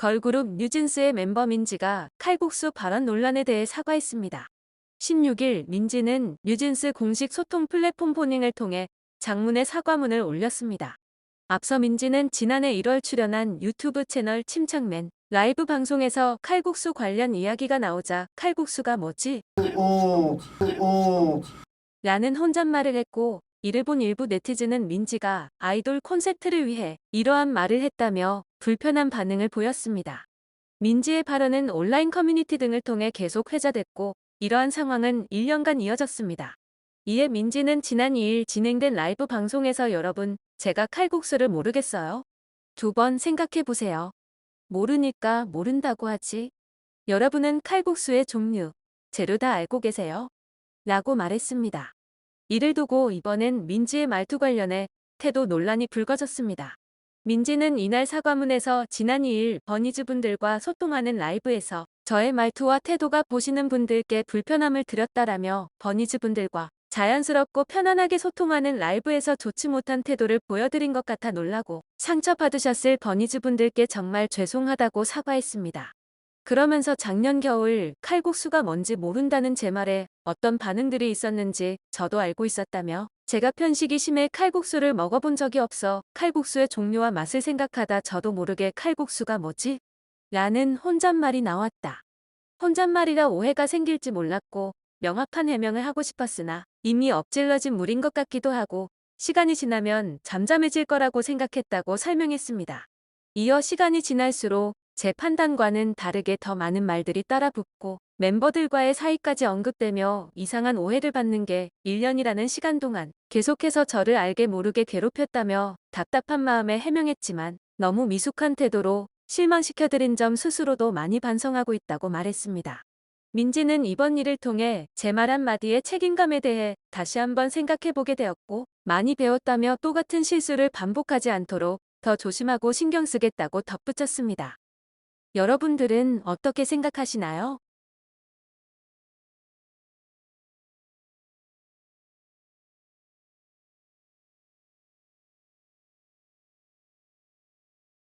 걸그룹 뉴진스의 멤버 민지가 칼국수 발언 논란에 대해 사과했습니다. 16일 민지는 뉴진스 공식 소통 플랫폼 포닝을 통해 장문의 사과문을 올렸습니다. 앞서 민지는 지난해 1월 출연한 유튜브 채널 침착맨 라이브 방송에서 칼국수 관련 이야기가 나오자 칼국수가 뭐지? 오, 오, 라는 혼잣말을 했고 이를 본 일부 네티즌은 민지가 아이돌 콘셉트를 위해 이러한 말을 했다며 불편한 반응을 보였습니다. 민지의 발언은 온라인 커뮤니티 등을 통해 계속 회자됐고 이러한 상황은 1년간 이어졌습니다. 이에 민지는 지난 2일 진행된 라이브 방송에서 여러분 제가 칼국수를 모르겠어요? 두 번 생각해 보세요. 모르니까 모른다고 하지. 여러분은 칼국수의 종류, 재료 다 알고 계세요? 라고 말했습니다. 이를 두고 이번엔 민지의 말투 관련해 태도 논란이 불거졌습니다. 민지는 이날 사과문에서 지난 2일 버니즈 분들과 소통하는 라이브에서 저의 말투와 태도가 보시는 분들께 불편함을 드렸다라며 버니즈 분들과 자연스럽고 편안하게 소통하는 라이브에서 좋지 못한 태도를 보여드린 것 같아 놀라고 상처받으셨을 버니즈 분들께 정말 죄송하다고 사과했습니다. 그러면서 작년 겨울 칼국수가 뭔지 모른다는 제 말에 어떤 반응들이 있었는지 저도 알고 있었다며 제가 편식이 심해 칼국수를 먹어본 적이 없어 칼국수의 종류와 맛을 생각하다 저도 모르게 칼국수가 뭐지? 라는 혼잣말이 나왔다. 혼잣말이라 오해가 생길지 몰랐고 명확한 해명을 하고 싶었으나 이미 엎질러진 물인 것 같기도 하고 시간이 지나면 잠잠해질 거라고 생각했다고 설명했습니다. 이어 시간이 지날수록 제 판단과는 다르게 더 많은 말들이 따라붙고 멤버들과의 사이까지 언급되며 이상한 오해를 받는 게 1년이라는 시간 동안 계속해서 저를 알게 모르게 괴롭혔다며 답답한 마음에 해명했지만 너무 미숙한 태도로 실망시켜드린 점 스스로도 많이 반성하고 있다고 말했습니다. 민지는 이번 일을 통해 제 말 한마디의 책임감에 대해 다시 한번 생각해보게 되었고 많이 배웠다며 또 같은 실수를 반복하지 않도록 더 조심하고 신경 쓰겠다고 덧붙였습니다. 여러분들은 어떻게 생각하시나요?